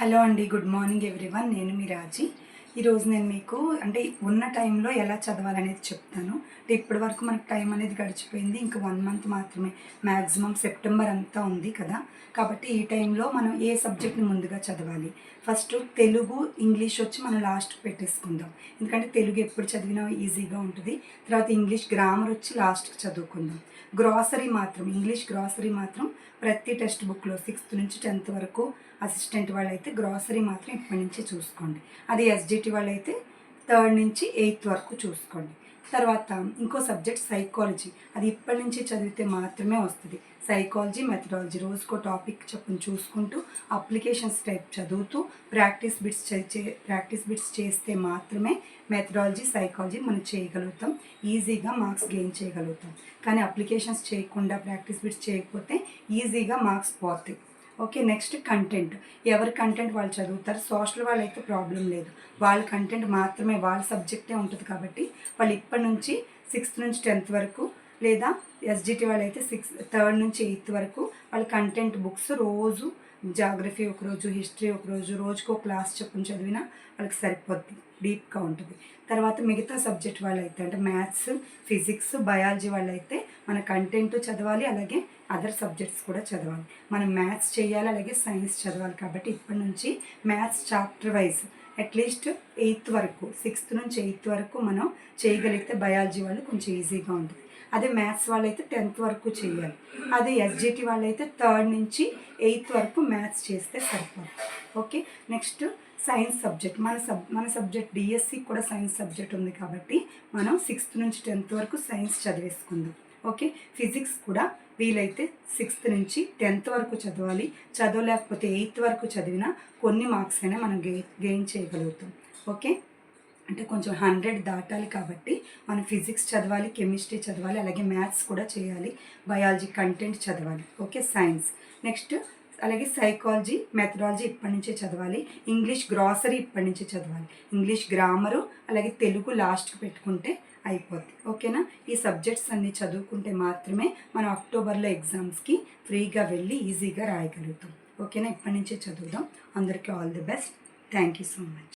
Hello అండి good morning everyone. నేను మీ రాజీ. ఈరోజు నేను మీకు అంటే ఉన్న టైంలో ఎలా చదవాలనేది చెప్తాను. అంటే ఇప్పటి వరకు మనకు టైం అనేది గడిచిపోయింది. ఇంకా వన్ మంత్ మాత్రమే. మ్యాక్సిమం సెప్టెంబర్ అంతా ఉంది కదా. కాబట్టి ఈ టైంలో మనం ఏ సబ్జెక్ట్ని ముందుగా చదవాలి? ఫస్ట్ తెలుగు ఇంగ్లీష్ వచ్చి మనం లాస్ట్ పెట్టేసుకుందాం. ఎందుకంటే తెలుగు ఎప్పుడు చదివినా ఈజీగా ఉంటుంది. తర్వాత ఇంగ్లీష్ గ్రామర్ వచ్చి లాస్ట్కి చదువుకుందాం. గ్రాసరీ మాత్రం ఇంగ్లీష్ గ్రాసరీ మాత్రం ప్రతి టెక్స్ట్ బుక్లో సిక్స్త్ నుంచి టెన్త్ వరకు అసిస్టెంట్ వాళ్ళైతే గ్రాసరీ మాత్రం ఇప్పటి నుంచి చూసుకోండి. అది ఎస్జిటి వాళ్ళైతే థర్డ్ నుంచి ఎయిత్ వరకు చూసుకోండి. తర్వాత ఇంకో సబ్జెక్ట్ సైకాలజీ. అది ఇప్పటి నుంచి చదివితే మాత్రమే వస్తుంది. సైకాలజీ మెథడాలజీ రోజుకో టాపిక్ చొప్పున చూసుకుంటూ అప్లికేషన్స్ టైప్ చదువుతూ ప్రాక్టీస్ బిట్స్ చే ప్రాక్టీస్ బిట్స్ చేస్తే మాత్రమే మెథడాలజీ సైకాలజీ మనం చేయగలుగుతాం. ఈజీగా మార్క్స్ గెయిన్ చేయగలుగుతాం. కానీ అప్లికేషన్స్ చేయకుండా ప్రాక్టీస్ బిట్స్ చేయకపోతే ఈజీగా మార్క్స్ పోతాయి. Okay next content. ఎవరి కంటెంట్ వాళ్ళు చదువుతారు? సోషల్ వాళ్ళైతే ప్రాబ్లం లేదు. వాళ్ళ కంటెంట్ మాత్రమే వాళ్ళ సబ్జెక్టే ఉంటుంది కాబట్టి వాళ్ళు ఇప్పటి నుంచి సిక్స్త్ నుంచి టెన్త్ వరకు లేదా ఎస్జిటి వాళ్ళు అయితే సిక్స్ థర్డ్ నుంచి ఎయిత్ వరకు వాళ్ళ కంటెంట్ బుక్స్ రోజు జాగ్రఫీ ఒకరోజు హిస్టరీ ఒకరోజు రోజుకో క్లాస్ చెప్పుని చదివినా వాళ్ళకి సరిపోద్ది డీప్గా ఉంటుంది. తర్వాత మిగతా సబ్జెక్ట్ వాళ్ళైతే అంటే మ్యాథ్స్ ఫిజిక్స్ బయాలజీ వాళ్ళైతే మన కంటెంట్ చదవాలి అలాగే అదర్ సబ్జెక్ట్స్ కూడా చదవాలి. మనం మ్యాథ్స్ చేయాలి అలాగే సైన్స్ చదవాలి కాబట్టి ఇప్పటి నుంచి maths chapter wise at least eighth వరకు సిక్స్త్ నుంచి ఎయిత్ వరకు మనం చేయగలిగితే బయాలజీ వాళ్ళు కొంచెం ఈజీగా ఉంటుంది. అదే మ్యాథ్స్ వాళ్ళైతే టెన్త్ వరకు చేయాలి. అదే ఎస్జిటి వాళ్ళైతే థర్డ్ నుంచి ఎయిత్ వరకు మ్యాథ్స్ చేస్తే సరిపోదు. ఓకే నెక్స్ట్ సైన్స్ సబ్జెక్ట్ మన సబ్ మన సబ్జెక్ట్ డిఎస్సి కూడా సైన్స్ సబ్జెక్ట్ ఉంది కాబట్టి మనం సిక్స్త్ నుంచి టెన్త్ వరకు సైన్స్ చదివేసుకుందాం. ఓకే ఫిజిక్స్ కూడా వీలైతే సిక్స్త్ నుంచి టెన్త్ వరకు చదవాలి. చదవలేకపోతే ఎయిత్ వరకు చదివినా కొన్ని మార్క్స్ అయినా మనం గే గెయిన్ చేయగలుగుతాం. ఓకే? అంటే కొంచెం హండ్రెడ్ దాటాలి కాబట్టి మనం ఫిజిక్స్ చదవాలి కెమిస్ట్రీ చదవాలి అలాగే మ్యాథ్స్ కూడా చేయాలి. బయాలజీ కంటెంట్ చదవాలి. Okay science. నెక్స్ట్ అలాగే సైకాలజీ మెథడాలజీ ఇప్పటి నుంచే చదవాలి. ఇంగ్లీష్ గ్రాసరీ ఇప్పటి నుంచే చదవాలి. ఇంగ్లీష్ గ్రామరు అలాగే తెలుగు లాస్ట్కి పెట్టుకుంటే అయిపోద్ది. ఓకేనా ఈ సబ్జెక్ట్స్ అన్నీ చదువుకుంటే మాత్రమే మనం అక్టోబర్లో ఎగ్జామ్స్కి ఫ్రీగా వెళ్ళి ఈజీగా రాయగలుగుతాం. ఓకేనా ఇప్పటి నుంచే చదువుదాం. అందరికీ all the best thank you so much